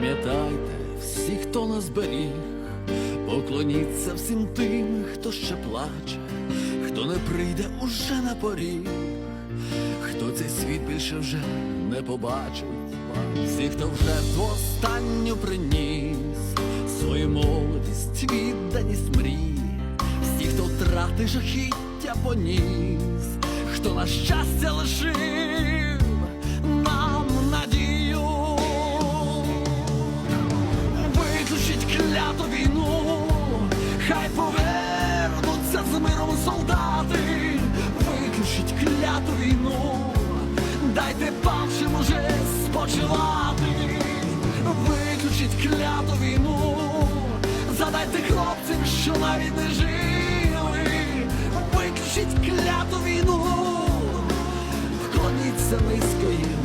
Пам'ятайте, всі, хто нас беріг, поклоніться всім тим, хто ще плаче, хто не прийде уже на поріг, хто цей світ більше вже не побачить, всі, хто в останню приніс свою молодість, відданість мрій, всі, хто втрати жахіття поніс, хто на щастя лишив дайте павшим уже спочивати, виключіть кляту війну, задайте хлопцям, що навіть не жили, виключіть кляту війну, вклоніться низько їм.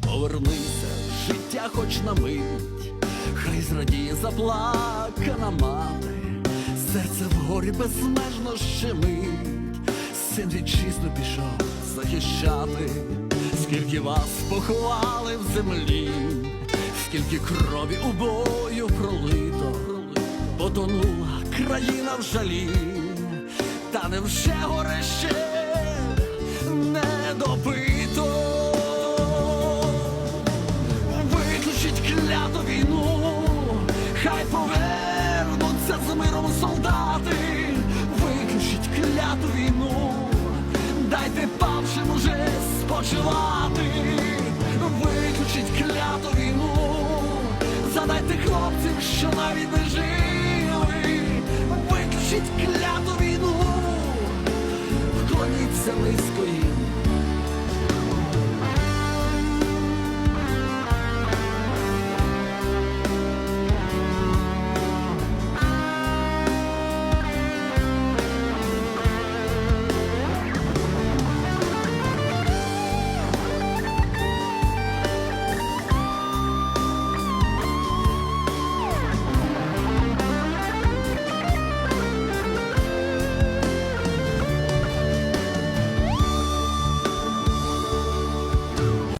Повернися в життя хоч на мить, хай зрадіє заплакана мати, серце вгорі безмежно щемить, син вітчизну пішов захищати, скільки вас поховали в землі, скільки крові у бою пролито, потонула країна в жалі, та невже горе ще не допито. Виключіть кляту війну, хай повернуться з миром солдати, кляту війну, дайте павшим уже спочивати, виключить кляту війну, задайте хлопцям, що навіть не жили, виключить кляту